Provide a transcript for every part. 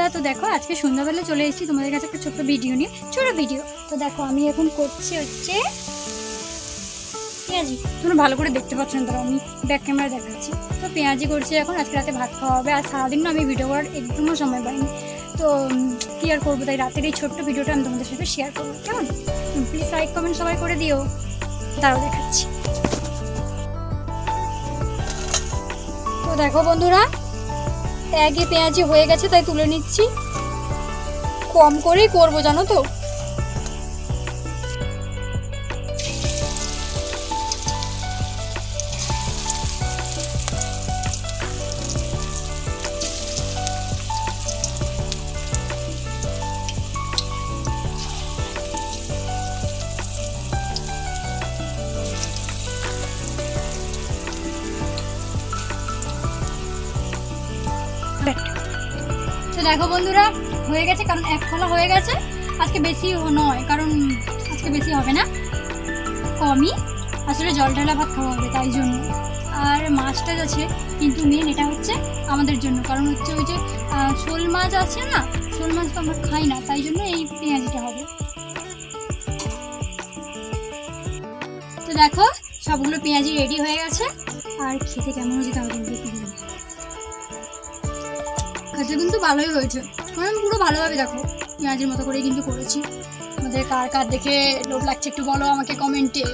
বন্ধুরা, তো দেখো আজকে সন্ধ্যাবেলা চলে এসেছি তোমাদের কাছে একটা ছোট্ট ভিডিও নিয়ে। ছোট ভিডিও। তো দেখো, আমি এখন করছি হচ্ছে পেঁয়াজি। তোমরা ভালো করে দেখতে পাচ্ছ না আমি ব্যাক ক্যামেরা দেখাচ্ছি। তো পেঁয়াজি করছি এখন, আজকে রাতে ভাত খাওয়া হবে। আর সারাদিন আমি ভিডিও করার একদমও সময় পাইনি। তো কি আর করব? তাই রাতের এই ছোট্ট ভিডিওটা আমি তোমাদের সাথে শেয়ার করব। কেমন? প্লিজ লাইক কমেন্ট সবাই করে দিও। তারও দেখাচ্ছি। তো দেখো বন্ধুরা আগে পেঁয়াজি হয়ে গেছে তাই তুলে নিচ্ছি। কম করেই করব জানো তো? তো দেখো বন্ধুরা, হয়ে গেছে, কারণ এক খোলা হয়ে গেছে। আজকে বেশি নয়, কারণ আজকে বেশি হবে না। কমই আসলে জল ঢালা ভাত খাওয়া হবে, তাই জন্য। আর মাছটা আছে কিন্তু মেন এটা হচ্ছে আমাদের জন্য, কারণ হচ্ছে ওই যে শোল মাছ আছে না, শোল মাছ তো আমরা খাই না, তাই জন্য এই পেঁয়াজিটা হবে। তো দেখো, সবগুলো পেঁয়াজি রেডি হয়ে গেছে। আর খেতে কেমন হয়েছে তাহলে খেতে কিন্তু ভালোই হয়েছে আমি পুরো ভালোভাবে দেখো পেঁয়াজের মতো করেই কিন্তু করেছি। আমাদের কার কার দেখে লোভ লাগছে একটু বলো আমাকে কমেন্টে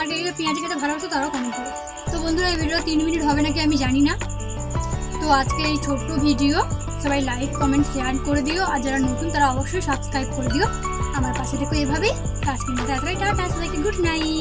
আর কে কে পেঁয়াজ খেতে ভালো হতো তারাও কমেন্ট করো। তো বন্ধুরা, এই ভিডিও তিন মিনিট হবে নাকি আমি জানি না। তো আজকে এই ছোট্ট ভিডিও সবাই লাইক কমেন্ট শেয়ার করে দিও। আর যারা নতুন, তারা অবশ্যই সাবস্ক্রাইব করে দিও। আমার পাশে দেখো এভাবেই। আজকের মতো এতটাই। টাটা, সবাইকে গুড নাইট